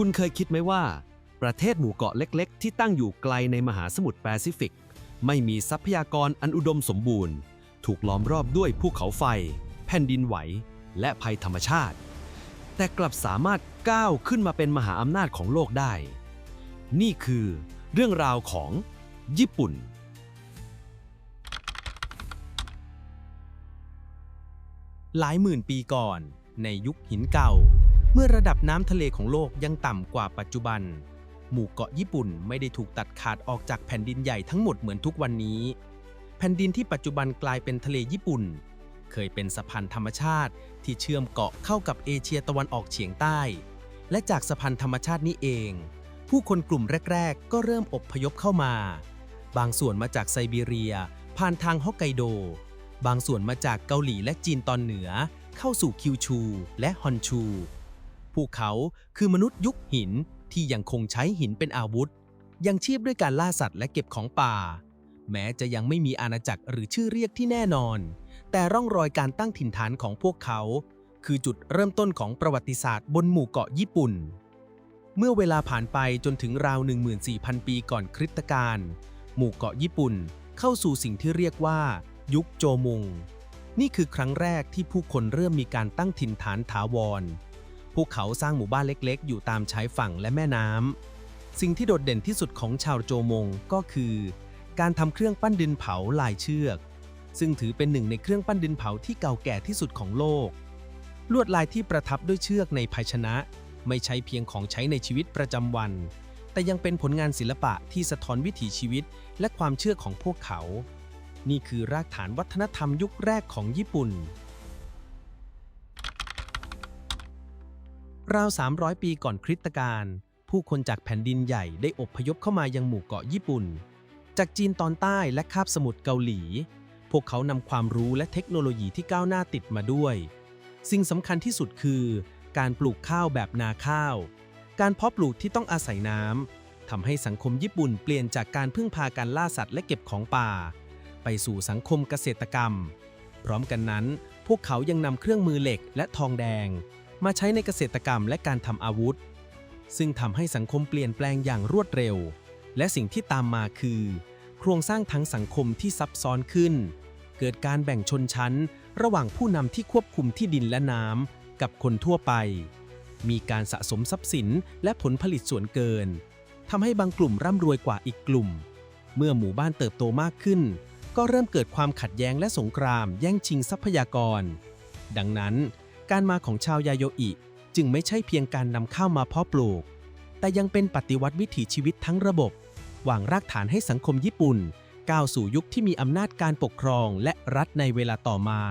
คุณเคยคิดไหมว่า ประเทศหมู่เกาะเล็ก ๆ ที่ตั้งอยู่ไกลในมหาสมุทรแปซิฟิก ไม่มีทรัพยากรอันอุดมสมบูรณ์ ถูกล้อมรอบด้วยภูเขาไฟ แผ่นดินไหว และภัยธรรมชาติ แต่กลับสามารถก้าวขึ้นมาเป็นมหาอำนาจของโลกได้ นี่คือเรื่องราวของญี่ปุ่นหลายหมื่นปีก่อน ในยุคหินเก่า เมื่อระดับน้ำทะเลของโลกยังต่ำกว่าปัจจุบัน หมู่เกาะญี่ปุ่นไม่ได้ถูกตัดขาดออกจากแผ่นดินใหญ่ทั้งหมดเหมือนทุกวันนี้ แผ่นดินที่ปัจจุบันกลายเป็นทะเลญี่ปุ่น เคยเป็นสะพานธรรมชาติที่เชื่อมเกาะเข้ากับเอเชียตะวันออกเฉียงใต้ และจากสะพานธรรมชาตินี้เอง ผู้คนกลุ่มแรก ๆ ก็เริ่มอพยพเข้ามา บางส่วนมาจากไซบีเรีย ผ่านทางฮอกไกโด บางส่วนมาจากเกาหลีและจีนตอนเหนือ เข้าสู่คิวชู และฮอนชู พวกเขาคือมนุษย์ยุคหินที่ยังคงใช้หินเป็นอาวุธ ยังชีพด้วยการล่าสัตว์และเก็บของป่า แม้จะยังไม่มีอาณาจักรหรือชื่อเรียกที่แน่นอน แต่ร่องรอยการตั้งถิ่นฐานของพวกเขา คือจุดเริ่มต้นของประวัติศาสตร์บนหมู่เกาะญี่ปุ่น เมื่อเวลาผ่านไปจนถึงราว 14,000 ปีก่อนคริสตกาลหมู่เกาะญี่ปุ่นเข้าสู่สิ่งที่เรียกว่า ยุคโจมงนี่คือครั้งแรกที่ผู้คนเริ่มมีการตั้งถิ่นฐานถาวร พวกเขาสร้างหมู่บ้านเล็กๆ อยู่ตามชายฝั่งและแม่น้ำ สิ่งที่โดดเด่นที่สุดของชาวโจมงก็คือ การทำเครื่องปั้นดินเผาลายเชือก ซึ่งถือเป็นหนึ่งในเครื่องปั้นดินเผาที่เก่าแก่ที่สุดของโลก ลวดลายที่ประทับด้วยเชือกในภาชนะ ไม่ใช่เพียงของใช้ในชีวิตประจำวัน แต่ยังเป็นผลงานศิลปะที่สะท้อนวิถีชีวิต และความเชื่อของพวกเขา นี่คือรากฐานวัฒนธรรมยุคแรกของญี่ปุ่น ราว 300 ปีก่อนคริสตกาลผู้คนจากแผ่นดินใหญ่ได้อพยพเข้ามายังหมู่เกาะญี่ปุ่น จากจีนตอนใต้และคาบสมุทรเกาหลี พวกเขานำความรู้และเทคโนโลยีที่ก้าวหน้าติดมาด้วย สิ่งสำคัญที่สุดคือ การปลูกข้าวแบบนาข้าว การเพาะปลูกที่ต้องอาศัยน้ำทำให้สังคมญี่ปุ่นเปลี่ยนจากการพึ่งพาการล่าสัตว์และเก็บของป่า ไปสู่สังคมเกษตรกรรม พร้อมกันนั้น พวกเขายังนำเครื่องมือเหล็กและทองแดง มาใช้ในเกษตรกรรมและการทำอาวุธ ซึ่งทำให้สังคมเปลี่ยนแปลงอย่างรวดเร็ว และสิ่งที่ตามมาคือ โครงสร้างทั้งสังคมที่ซับซ้อนขึ้น เกิดการแบ่งชนชั้น ระหว่างผู้นำที่ควบคุมที่ดินและน้ำกับคนทั่วไป มีการสะสมทรัพย์สินและผลผลิตส่วนเกินทำให้บางกลุ่มร่ำรวยกว่าอีกกลุ่ม เมื่อหมู่บ้านเติบโตมากขึ้น ก็เริ่มเกิดความขัดแย้งและสงครามแย่งชิงทรัพยากร ดังนั้น การมาของชาวยาโยอิจึงไม่ใช่เพียงการนำข้าวมาเพาะปลูก แต่ยังเป็นปฏิวัติวิถีชีวิตทั้งระบบวางรากฐานให้สังคมญี่ปุ่น ก้าวสู่ยุคที่มีอำนาจการปกครองและรัฐในเวลาต่อมา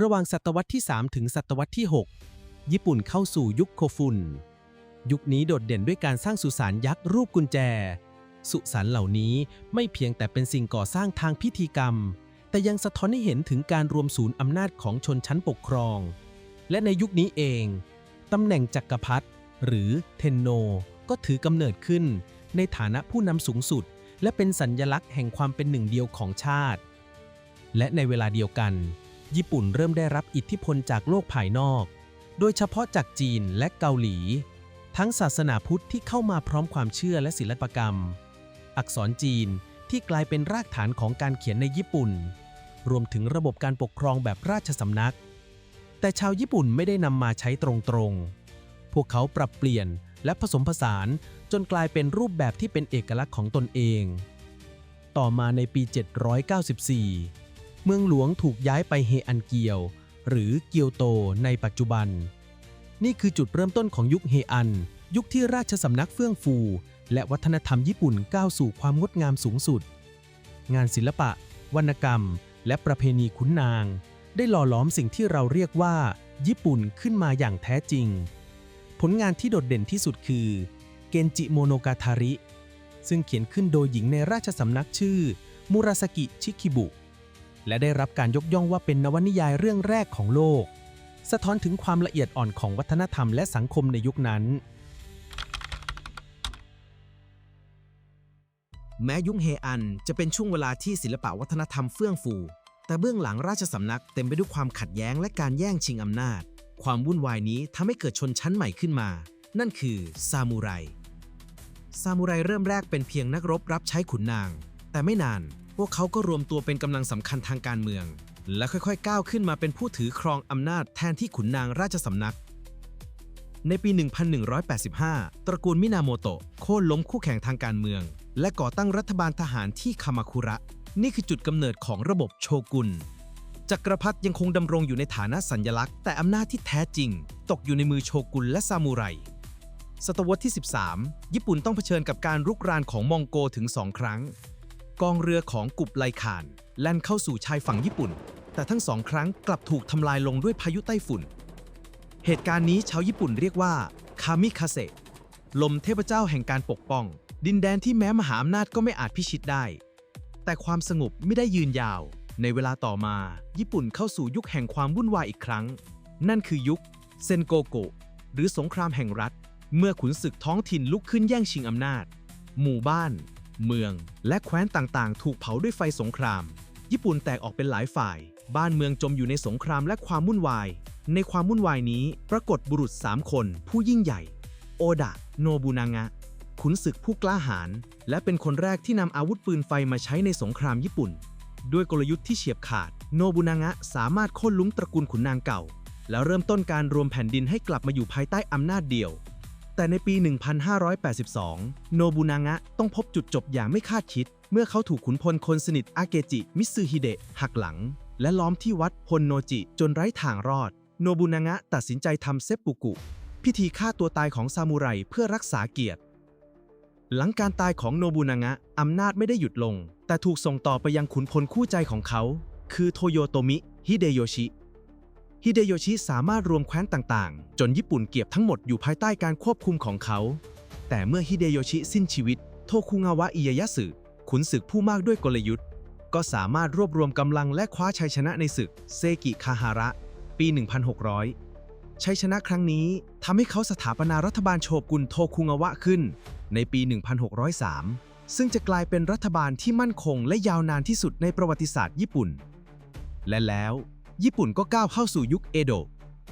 ระหว่างศตวรรษที่ 3 ถึงศตวรรษที่ 6 ญี่ปุ่นเข้าสู่ยุคโคฟุน ยุคนี้โดดเด่นด้วยการสร้างสุสานยักษ์รูปกุญแจ สุสานเหล่านี้ไม่เพียงแต่เป็นสิ่งก่อสร้างทางพิธีกรรม แต่ยังสะท้อนให้เห็นถึงการรวมศูนย์อำนาจของชนชั้นปกครอง และในยุคนี้เองตำแหน่งจักรพรรดิหรือเทนโน ก็ถือกำเนิดขึ้น ในฐานะผู้นำสูงสุด และเป็นสัญญลักษณ์แห่งความเป็นหนึ่งเดียวของชาติ และในเวลาเดียวกัน ญี่ปุ่นเริ่มได้รับอิทธิพลจากโลกภายนอก โดยเฉพาะจากจีนและเกาหลี ทั้งศาสนาพุทธที่เข้ามาพร้อมความเชื่อและศิลปกรรม อักษรจีน ที่กลายเป็นรากฐานของการเขียนในญี่ปุ่น รวมถึงระบบการปกครองแบบราชสำนัก แต่ชาวญี่ปุ่นไม่ได้นำมาใช้ตรงๆ พวกเขาปรับเปลี่ยนและผสมผสานจนกลายเป็นรูปแบบที่เป็นเอกลักษณ์ของตนเอง ต่อมาในปี 794 เมืองหลวงถูกย้ายไปเฮอันเกียว หรือเกียวโตในปัจจุบัน นี่คือจุดเริ่มต้นของยุคเฮอัน ยุคที่ราชสำนักเฟื่องฟู และวัฒนธรรมญี่ปุ่นก้าวสู่ความงดงามสูงสุด งานศิลปะ วรรณกรรม และประเพณีขุนนาง ได้หล่อหลอมสิ่งที่เราเรียกว่า ญี่ปุ่นขึ้นมาอย่างแท้จริง ผลงานที่โดดเด่นที่สุดคือเกนจิโมโนกาทาริ ซึ่งเขียนขึ้นโดยหญิงในราชสำนักชื่อ มุราสกิชิคิบุ และได้รับการยกย่องว่าเป็นนวนิยายเรื่องแรกของโลก สะท้อนถึงความละเอียดอ่อนของวัฒนธรรมและสังคมในยุคนั้น แม้ยุคเฮอันจะเป็นช่วงเวลาที่ศิลปะวัฒนธรรมเฟื่องฟู แต่เบื้องหลังราชสำนักเต็มไปด้วยความขัดแย้งและการแย่งชิงอำนาจ ความวุ่นวายนี้ทำให้เกิดชนชั้นใหม่ขึ้นมา นั่นคือซามูไร ซามูไรเริ่มแรกเป็นเพียงนักรบรับใช้ขุนนาง แต่ไม่นาน พวกเขาก็รวมตัวเป็นกำลังสำคัญทางการเมือง และค่อยๆ ก้าวขึ้นมาเป็นผู้ถือครองอำนาจแทนที่ขุนนางราชสำนักในปี 1185 ตระกูลมินาโมโตะโค่นล้มคู่แข่งทางการเมือง และก่อตั้งรัฐบาลทหารที่คามาคุระ นี่คือจุดกำเนิดของระบบโชกุน จักรพรรดิยังคงดำรงอยู่ในฐานะสัญลักษณ์ แต่อำนาจที่แท้จริง ตกอยู่ในมือโชกุนและซามูไร ศตวรรษที่ 13 ญี่ปุ่นต้องเผชิญกับการรุกรานของมองโกถึง2ครั้ง กองเรือของกุบไลคานแล่นเข้าสู่ชายฝั่งญี่ปุ่น แต่ทั้งสองครั้งกลับถูกทำลายลงด้วยพายุไต้ฝุ่น เหตุการณ์นี้ชาวญี่ปุ่นเรียกว่าคามิคาเซลมเทพเจ้าแห่งการปกป้อง ดินแดนที่แม้มหาอำนาจก็ไม่อาจพิชิตได้ แต่ความสงบไม่ได้ยืนยาว ในเวลาต่อมา ญี่ปุ่นเข้าสู่ยุคแห่งความวุ่นวายอีกครั้ง นั่นคือยุคเซนโกโกะหรือสงครามแห่งรัฐ เมื่อขุนศึกท้องถิ่นลุกขึ้นแย่งชิงอำนาจ หมู่บ้าน เมือง และแคว้นต่างๆ ถูกเผาด้วยไฟสงคราม ญี่ปุ่นแตกออกเป็นหลายฝ่าย บ้านเมืองจมอยู่ในสงครามและความวุ่นวาย ในความวุ่นวายนี้ปรากฏบุรุษ 3 คน ผู้ยิ่งใหญ่ โอดะ โนบุนางะ ขุนศึกผู้กล้าหาญและเป็นคนแรกที่นำอาวุธปืนไฟมาใช้ในสงครามญี่ปุ่น ด้วยกลยุทธ์ที่เฉียบขาด โนบุนางะสามารถโค่นลุ้มตระกูลขุนนางเก่า แล้วเริ่มต้นการรวมแผ่นดินให้กลับมาอยู่ภายใต้อำนาจเดียว แต่ในปี 1582 โนบุนางะต้องพบจุดจบอย่างไม่คาดคิด เมื่อเขาถูกขุนพลคนสนิทอาเกจิ มิซึฮิเดะหักหลัง และล้อมที่วัดพลโนจิจนไร้ทางรอด โนบุนางะตัดสินใจทำเซปปุกุ พิธีฆ่าตัวตายของซามูไรเพื่อรักษาเกียรติ หลังการตายของโนบุนางะอำนาจไม่ได้หยุดลง แต่ถูกส่งต่อไปยังขุนพลคู่ใจของเขา คือโทโยโตมิ ฮิเดโยชิ ฮิเดโยชิสามารถรวมแคว้นต่างๆ จนญี่ปุ่นเก็บทั้งหมดอยู่ภายใต้การควบคุมของเขา แต่เมื่อฮิเดโยชิสิ้นชีวิต โทคุงาวะอิเยยะสึขุนศึกผู้มากด้วยกลยุทธ์ ก็สามารถรวบรวมกำลังและคว้าชัยชนะในศึกเซกิคาฮาระ ปี 1600 ชัยชนะครั้งนี้ทำให้เขาสถาปนารัฐบาลโชกุนโทคุงาวะขึ้น ในปี 1603 ซึ่งจะกลายเป็นรัฐบาลที่มั่นคงและยาวนานที่สุดในประวัติศาสตร์ญี่ปุ่น และแล้ว ญี่ปุ่นก็ก้าวเข้าสู่ยุคเอโดะ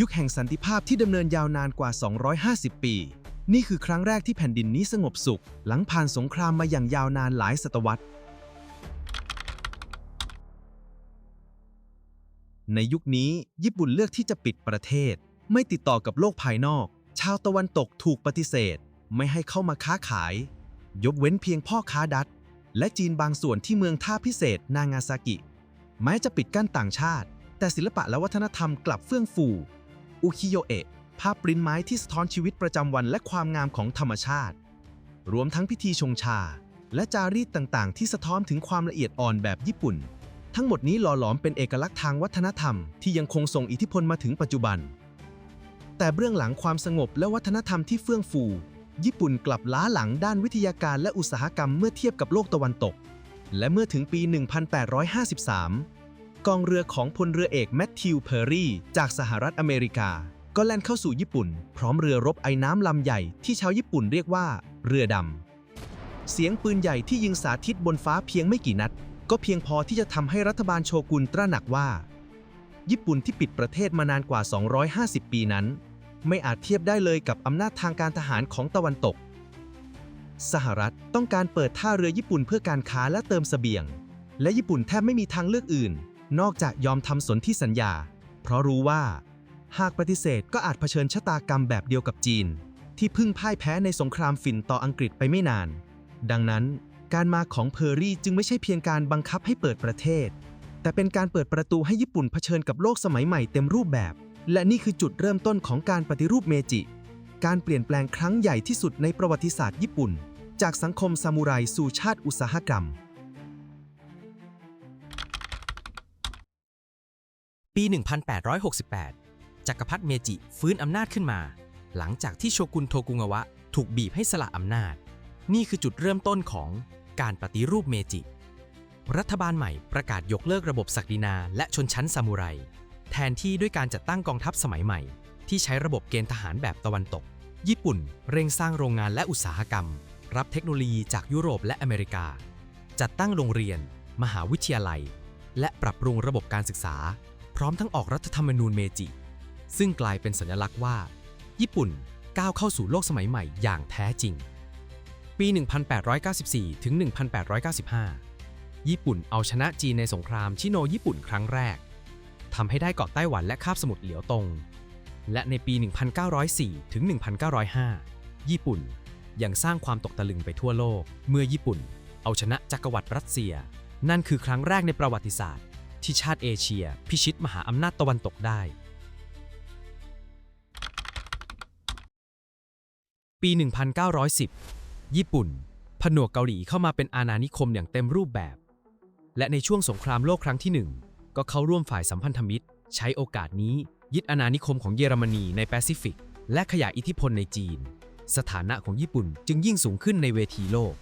ยุคแห่งสันติภาพที่ดำเนินยาวนานกว่า 250 ปี นี่คือครั้งแรกที่แผ่นดินนี้สงบสุข หลังผ่านสงครามมาอย่างยาวนานหลายศตวรรษ ในยุคนี้ญี่ปุ่นเลือกที่จะปิดประเทศ ไม่ติดต่อกับโลกภายนอก ชาวตะวันตกถูกปฏิเสธ ไม่ให้เข้ามาค้าขาย ยกเว้นเพียงพ่อค้าดัตและจีนบางส่วนที่เมืองท่าพิเศษนางาซากิ แม้จะปิดกั้นต่างชาติ แต่ศิลปะและวัฒนธรรมกลับเฟื่องฟู อุคิโยเอะภาพปริ้นไม้ที่สะท้อนชีวิตประจำวันและความงามของธรรมชาติ รวมทั้งพิธีชงชา และจารีตต่างๆ ที่สะท้อนถึงความละเอียดอ่อนแบบญี่ปุ่น ทั้งหมดนี้หล่อหลอมเป็นเอกลักษณ์ทางวัฒนธรรมที่ยังคงส่งอิทธิพลมาถึงปัจจุบัน แต่เบื้องหลังความสงบและวัฒนธรรมที่เฟื่องฟู ญี่ปุ่นกลับล้าหลังด้านวิทยาการและอุตสาหกรรมเมื่อเทียบกับโลกตะวันตก และเมื่อถึงปี 1853 กองเรือของพลเรือเอกแมทธิวเพอร์รี่จากสหรัฐอเมริกา ก็แล่นเข้าสู่ญี่ปุ่น พร้อมเรือรบไอ้น้ำลำใหญ่ที่ชาวญี่ปุ่นเรียกว่า เรือดำ เสียงปืนใหญ่ที่ยิงสาธิตบนฟ้าเพียงไม่กี่นัด ก็เพียงพอที่จะทำให้รัฐบาลโชกุนตระหนักว่า ญี่ปุ่นที่ปิดประเทศมานานกว่า 250 ปีนั้น ไม่อาจเทียบได้เลยกับอำนาจทางการทหารของตะวันตก สหรัฐต้องการเปิดท่าเรือญี่ปุ่นเพื่อการค้าและเติมเสบียง และญี่ปุ่นแทบไม่มีทางเลือกอื่น นอกจากยอมทำสนธิสัญญา เพราะรู้ว่า หากปฏิเสธก็อาจเผชิญชะตากรรมแบบเดียวกับจีน ที่เพิ่งพ่ายแพ้ในสงครามฝิ่นต่ออังกฤษไปไม่นาน ดังนั้นการมาของเพอร์รี่จึงไม่ใช่เพียงการบังคับให้เปิดประเทศ แต่เป็นการเปิดประตูให้ญี่ปุ่นเผชิญกับโลกสมัยใหม่เต็มรูปแบบ และนี่คือจุดเริ่มต้นของการปฏิรูปเมจิ การเปลี่ยนแปลงครั้งใหญ่ที่สุดในประวัติศาสตร์ญี่ปุ่น จากสังคมซามูไรสู่ชาติอุตสาหกรรม ปี 1868 จักรพรรดิเมจิฟื้นอำนาจขึ้นมา หลังจากที่โชกุนโทกุงาวะ ถูกบีบให้สละอำนาจ นี่คือจุดเริ่มต้นของการปฏิรูปเมจิ รัฐบาลใหม่ประกาศยกเลิกระบบศักดินาและชนชั้นซามูไร แทนที่ด้วยการจัดตั้งกองทัพสมัยใหม่ ที่ใช้ระบบเกณฑ์ทหารแบบตะวันตก ญี่ปุ่นเร่งสร้างโรงงานและอุตสาหกรรม รับเทคโนโลยีจากยุโรปและอเมริกา จัดตั้งโรงเรียน มหาวิทยาลัย และปรับปรุงระบบการศึกษา พร้อมทั้งออกรัฐธรรมนูญเมจิ ซึ่งกลายเป็นสัญลักษณ์ว่า ญี่ปุ่นก้าวเข้าสู่โลกสมัยใหม่อย่างแท้จริง ปี 1894 ถึง 1895 ญี่ปุ่นเอาชนะจีนในสงครามชิโนญี่ปุ่นครั้งแรก ทำให้ได้เกาะไต้หวันและคาบสมุทรเหลียวตง และในปี 1904 ถึง 1905 ญี่ปุ่นยังสร้างความตกตะลึงไปทั่วโลก เมื่อญี่ปุ่น เอาชนะจักรวรรดิรัสเซีย นั่นคือครั้งแรกในประวัติศาสตร์ ที่ชาติเอเชีย พิชิตมหาอำนาจตะวันตกได้ ปี 1910 ญี่ปุ่น ผนวกเกาหลีเข้ามาเป็นอาณานิคมอย่างเต็มรูปแบบ และในช่วงสงครามโลกครั้งที่หนึ่ง ก็เข้าร่วมฝ่ายสัมพันธมิตร ใช้โอกาสนี้ ยึดอาณานิคมของเยอรมนีในแปซิฟิก และขยายอิทธิพลในจีน สถานะของญี่ปุ่นจึงยิ่งสูงขึ้นในเวทีโลก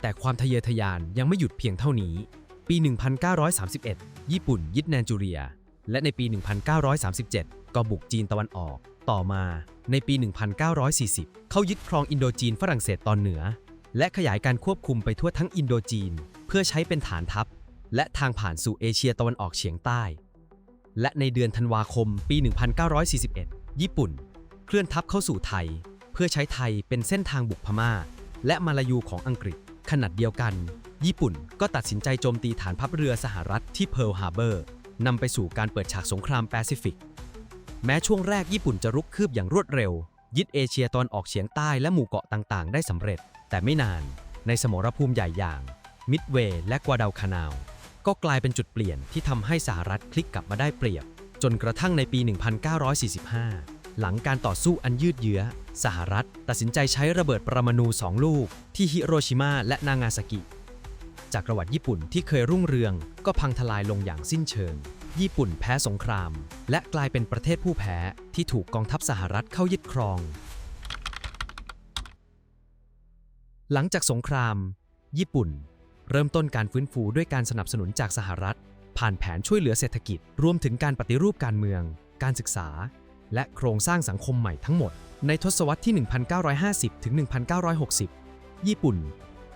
แต่ความทะเยอทะยานยังไม่หยุดเพียงเท่านี้ ปี 1931 ญี่ปุ่นยึดแนนจูเรีย และในปี 1937 ก็บุกจีนตะวันออก ต่อมาในปี 1940 เขายึดครองอินโดจีนฝรั่งเศสตอนเหนือ และขยายการควบคุมไปทั่วทั้งอินโดจีน เพื่อใช้เป็นฐานทัพ และทางผ่านสู่เอเชียตะวันออกเฉียงใต้ และในเดือนธันวาคมปี 1941 ญี่ปุ่น เคลื่อนทัพเข้าสู่ไทย เพื่อใช้ไทยเป็นเส้นทางบุกพม่า และมาลายูของอังกฤษ ขนาดเดียวกัน ญี่ปุ่นก็ตัดสินใจโจมตีฐานพับเรือสหรัฐที่เพิร์ลฮาร์เบอร์นำไปสู่การเปิดฉากสงครามแปซิฟิก แม้ช่วงแรกญี่ปุ่นจะรุกคืบอย่างรวดเร็ว ยึดเอเชียตอนออกเฉียงใต้และหมู่เกาะต่างๆ ได้สำเร็จ แต่ไม่นาน ในสมรภูมิใหญ่อย่าง มิดเวย์และกวาดาลคานาว ก็กลายเป็นจุดเปลี่ยนที่ทำให้สหรัฐพลิกกลับมาได้เปรียบ จนกระทั่งในปี 1945 หลังการต่อสู้อันยืดเยื้อ สหรัฐตัดสินใจใช้ระเบิดปรมาณูสองลูก ที่ฮิโรชิมาและนางาซากิ จากประวัติญี่ปุ่นที่เคยรุ่งเรือง ก็พังทลายลงอย่างสิ้นเชิง ญี่ปุ่นแพ้สงคราม และกลายเป็นประเทศผู้แพ้ที่ถูกกองทัพสหรัฐเข้ายึดครอง หลังจากสงคราม ญี่ปุ่น เริ่มต้นการฟื้นฟูด้วยการสนับสนุนจากสหรัฐ ผ่านแผนช่วยเหลือเศรษฐกิจ รวมถึงการปฏิรูปการเมือง การศึกษา และโครงสร้างสังคมใหม่ทั้งหมด ในทศวรรษที่ 1950 ถึง 1960 ญี่ปุ่น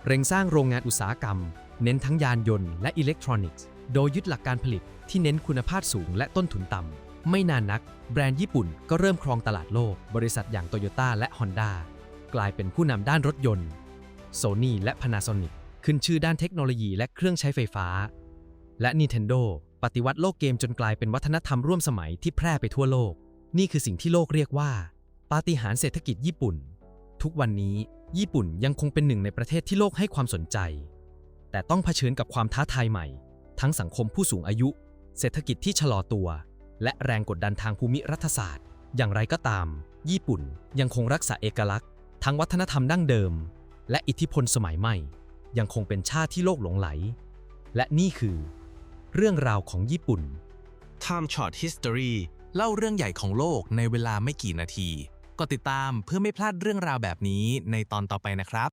เร่งสร้างโรงงานอุตสาหกรรม เน้นทั้งยานยนต์และอิเล็กทรอนิกส์ โดยยึดหลักการผลิตที่เน้นคุณภาพสูงและต้นทุนต่ำ ไม่นานนัก แบรนด์ญี่ปุ่นก็เริ่มครองตลาดโลก บริษัทอย่างโตโยต้าและ Honda กลายเป็นผู้นำด้านรถยนต์ Sony และ Panasonic ขึ้นชื่อด้านเทคโนโลยีและเครื่องใช้ไฟฟ้า และ Nintendo ปฏิวัติโลกเกมจนกลายเป็นวัฒนธรรมร่วมสมัยที่แพร่ไปทั่วโลก นี่คือสิ่งที่โลกเรียกว่า ปาฏิหาริย์เศรษฐกิจญี่ปุ่น ทุกวันนี้ ญี่ปุ่นยังคงเป็นหนึ่งในประเทศที่โลกให้ความสนใจ แต่ต้องเผชิญกับความท้าทายใหม่ ทั้งสังคมผู้สูงอายุ เศรษฐกิจที่ชะลอตัว และแรงกดดันทางภูมิรัฐศาสตร์ อย่างไรก็ตาม ญี่ปุ่นยังคงรักษาเอกลักษณ์ ทั้งวัฒนธรรมดั้งเดิม และอิทธิพลสมัยใหม่ ยังคงเป็นชาติที่โลกหลงไหล และนี่คือ เรื่องราวของญี่ปุ่น Time Short History เล่าเรื่องใหญ่ของโลกในเวลาไม่กี่นาที ก็ติดตามเพื่อไม่พลาดเรื่องราวแบบนี้ในตอนต่อไปนะครับ